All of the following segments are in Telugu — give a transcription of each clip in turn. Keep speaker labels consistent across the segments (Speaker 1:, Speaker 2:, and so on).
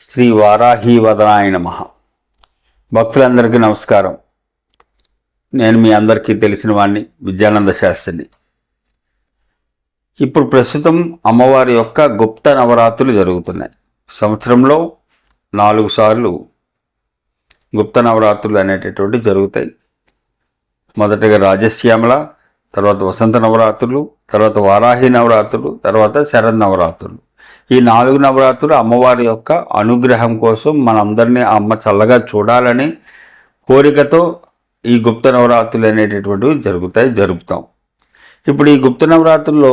Speaker 1: శ్రీ వారాహి వదనాయ నమ. భక్తులందరికీ నమస్కారం. నేను మీ అందరికీ తెలిసిన వాడిని విద్యానంద శాస్త్రిని. ఇప్పుడు ప్రస్తుతం అమ్మవారి యొక్క గుప్త నవరాత్రులు జరుగుతున్నాయి. సంవత్సరంలో నాలుగు సార్లు గుప్త నవరాత్రులు అనేటటువంటి జరుగుతాయి. మొదటగా రాజశ్యామల తర్వాత వసంత నవరాత్రులు తర్వాత వారాహి నవరాత్రులు తర్వాత శరద్ నవరాత్రులు. ఈ నాలుగు నవరాత్రులు అమ్మవారి యొక్క అనుగ్రహం కోసం మనందరినీ అమ్మ చల్లగా చూడాలని కోరికతో ఈ గుప్త నవరాత్రులు అనేటటువంటివి జరుగుతాయి జరుపుతాం. ఇప్పుడు ఈ గుప్త నవరాత్రుల్లో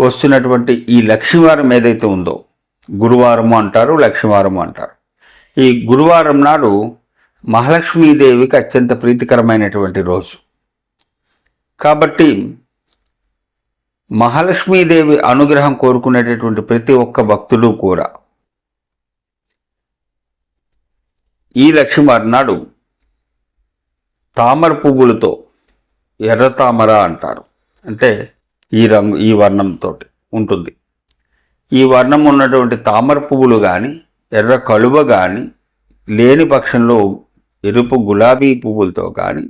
Speaker 1: వస్తున్నటువంటి ఈ లక్ష్మీవారం ఏదైతే ఉందో గురువారము అంటారు లక్ష్మీవారము అంటారు. ఈ గురువారం నాడు మహాలక్ష్మీదేవికి అత్యంత ప్రీతికరమైనటువంటి రోజు. కాబట్టి మహాలక్ష్మీదేవి అనుగ్రహం కోరుకునేటటువంటి ప్రతి ఒక్క భక్తుడు కూడా. ఈ లక్ష్మి నాడు తామర పువ్వులతో ఎర్ర తామర అంటారు. అంటే ఈ రంగు ఈ వర్ణంతో ఉంటుంది. ఈ వర్ణం ఉన్నటువంటి తామర పువ్వులు కానీ ఎర్ర కలువ కానీ లేని పక్షంలో ఎరుపు గులాబీ పువ్వులతో కానీ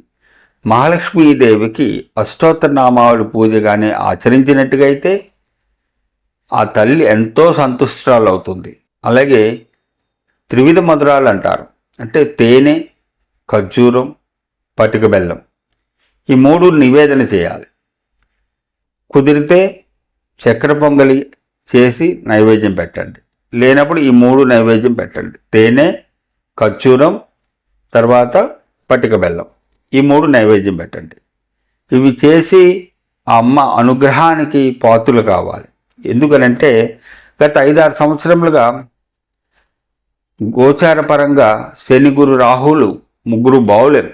Speaker 1: మహాలక్ష్మీదేవికి అష్టోత్తర నామావళి పూజ కానీ ఆచరించినట్టుగా అయితే ఆ తల్లి ఎంతో సంతుష్టాలు అవుతుంది అలాగే త్రివిధ మధురాలు అంటారు అంటే తేనె ఖర్జూరం పటిక బెల్లం. ఈ మూడు నివేదన చేయాలి. కుదిరితే చక్కెర పొంగలి చేసి నైవేద్యం పెట్టండి. లేనప్పుడు ఈ మూడు నైవేద్యం పెట్టండి. తేనె ఖర్జూరం తర్వాత పటిక బెల్లం. ఈ మూడు నైవేద్యం పెట్టండి. ఇవి చేసి ఆ అమ్మ అనుగ్రహానికి పాత్రలు కావాలి. ఎందుకనంటే గత ఐదారు సంవత్సరములుగా గోచారపరంగా శని గురు రాహులు ముగ్గురు బావులేరు.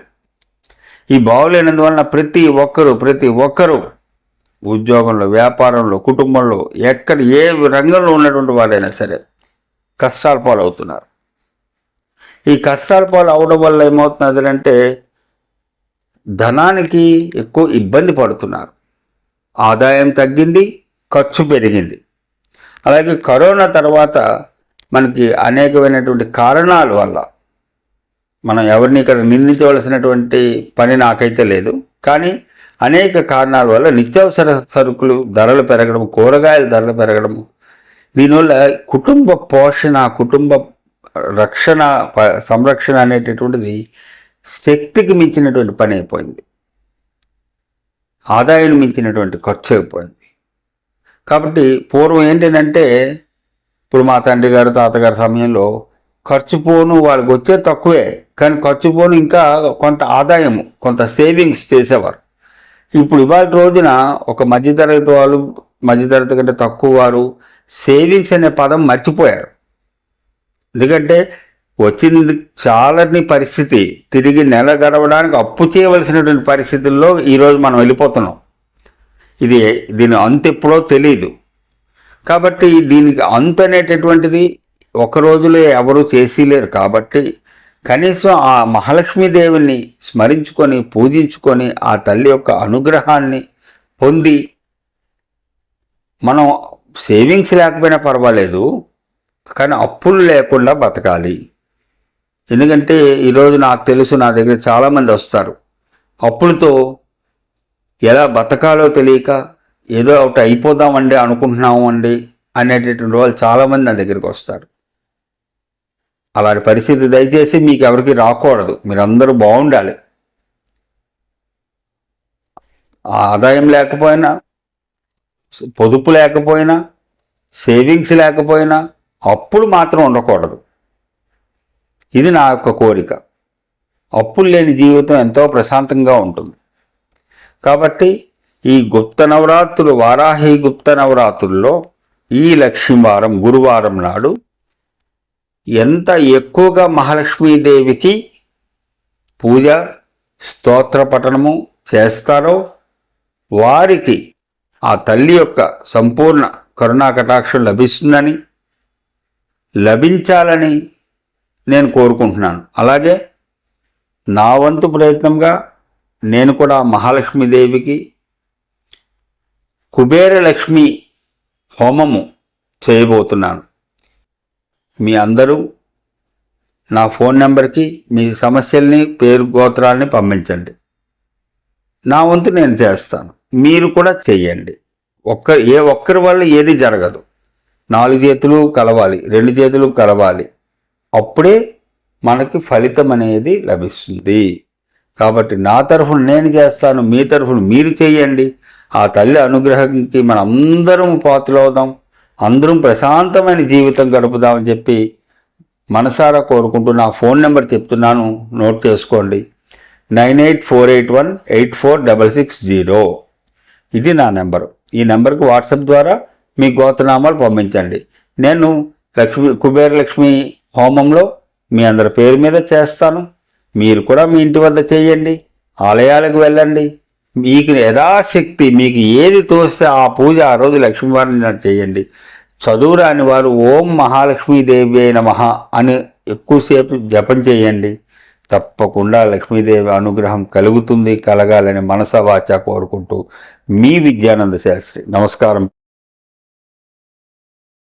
Speaker 1: ఈ బావులేనందువలన ప్రతి ఒక్కరు ప్రతి ఒక్కరు ఉద్యోగంలో వ్యాపారంలో కుటుంబంలో ఎక్కడ ఏ రంగంలో ఉన్నటువంటి వారైనా సరే కష్టాల పాలవుతున్నారు. ఈ కష్టాల పాలు అవడం వల్ల ఏమవుతున్నది అంటే ధనానికి ఎక్కువ ఇబ్బంది పడుతున్నారు. ఆదాయం తగ్గింది ఖర్చు పెరిగింది. అలాగే కరోనా తర్వాత మనకి అనేకమైనటువంటి కారణాల వల్ల మనం ఎవరిని ఇక్కడ నిందించవలసినటువంటి పని నాకైతే లేదు. కానీ అనేక కారణాల వల్ల నిత్యావసర సరుకులు ధరలు పెరగడం కూరగాయల ధరలు పెరగడం దీనివల్ల కుటుంబ పోషణ కుటుంబ రక్షణ ప- సంరక్షణ అనేటటువంటిది శక్తికి మించినటువంటి పని అయిపోయింది. ఆదాయం మించినటువంటి ఖర్చు అయిపోయింది. కాబట్టి పూర్వం ఏంటంటే ఇప్పుడు మా తండ్రి గారు తాతగారి సమయంలో ఖర్చు పోను వాళ్ళకి వచ్చే తక్కువే కానీ ఖర్చు పోను ఇంకా కొంత ఆదాయము కొంత సేవింగ్స్ చేసేవారు. ఇప్పుడు ఇవాళ రోజున ఒక మధ్యతరగతి వాళ్ళు మధ్యతరగతి కంటే తక్కువ వారు సేవింగ్స్ అనే పదం మర్చిపోయారు. ఎందుకంటే వచ్చింది చాలని పరిస్థితి. తిరిగి నెల గడవడానికి అప్పు చేయవలసినటువంటి పరిస్థితుల్లో ఈరోజు మనం వెళ్ళిపోతున్నాం. ఇది దీని అంత ఎప్పుడో తెలియదు కాబట్టి దీనికి అంత అనేటటువంటిది ఒక రోజులో ఎవరు చేసిలేరు కాబట్టి కనీసం ఆ మహాలక్ష్మీదేవిని స్మరించుకొని పూజించుకొని ఆ తల్లి యొక్క అనుగ్రహాన్ని పొంది మనం సేవింగ్స్ లేకపోయినా పర్వాలేదు కానీ అప్పులు లేకుండా బతకాలి. ఎందుకంటే ఈరోజు నాకు తెలుసు నా దగ్గర చాలామంది వస్తారు. అప్పులతో ఎలా బతకాలో తెలియక ఏదో ఒకటి అయిపోదామండి అనుకుంటున్నాము అండి అనేటటువంటి వాళ్ళు చాలామంది నా దగ్గరికి వస్తారు. అలాంటి పరిస్థితి దయచేసి మీకు ఎవరికి రాకూడదు. మీరందరూ బాగుండాలి. ఆదాయం లేకపోయినా పొదుపు లేకపోయినా సేవింగ్స్ లేకపోయినా అప్పులు మాత్రం ఉండకూడదు. ఇది నా యొక్క కోరిక. అప్పులు లేని జీవితం ఎంతో ప్రశాంతంగా ఉంటుంది. కాబట్టి ఈ గుప్త నవరాత్రులు వారాహి గుప్త నవరాత్రుల్లో ఈ లక్ష్మీవారం గురువారం నాడు ఎంత ఎక్కువగా మహాలక్ష్మీదేవికి పూజ స్తోత్ర పఠనము చేస్తారో వారికి ఆ తల్లి యొక్క సంపూర్ణ కరుణా కటాక్షం లభిస్తుందని లభించాలని నేను కోరుకుంటున్నాను. అలాగే నా వంతు ప్రయత్నంగా నేను కూడా మహాలక్ష్మీదేవికి కుబేరలక్ష్మి హోమము చేయబోతున్నాను. మీ అందరూ నా ఫోన్ నెంబర్కి మీ సమస్యల్ని పేరు గోత్రాలని పంపించండి. నా వంతు నేను చేస్తాను. మీరు కూడా చేయండి. ఒక్క ఏ ఒక్కరి వల్ల ఏది జరగదు. నాలుగు చేతులు కలవాలి రెండు చేతులు కలవాలి. అప్పుడే మనకి ఫలితం అనేది లభిస్తుంది. కాబట్టి నా తరఫున నేను చేస్తాను మీ తరఫున మీరు చేయండి. ఆ తల్లి అనుగ్రహంకి మనం అందరం పాత్రలవుదాం అందరం ప్రశాంతమైన జీవితం గడుపుదామని చెప్పి మనసారా కోరుకుంటూ నా ఫోన్ నెంబర్ చెప్తున్నాను నోట్ చేసుకోండి. Nine eight four eight one eight four double six zero. ఇది నా నెంబరు. ఈ నెంబర్కి వాట్సాప్ ద్వారా మీ గోతనామాలు పంపించండి. నేను లక్ష్మి కుబేర లక్ష్మి హోమంలో మీ అందరి పేరు మీద చేస్తాను. మీరు కూడా మీ ఇంటి వద్ద చేయండి. ఆలయాలకు వెళ్ళండి. మీకు యథాశక్తి మీకు ఏది తోస్తే ఆ పూజ ఆ రోజు లక్ష్మీవారిని చేయండి. చదువు రాని వారు ఓం మహాలక్ష్మీదేవి నమ అని ఎక్కువసేపు జపం చేయండి. తప్పకుండా లక్ష్మీదేవి అనుగ్రహం కలుగుతుంది కలగాలని మనస వాచ కోరుకుంటూ మీ విద్యానంద శాస్త్రి. నమస్కారం.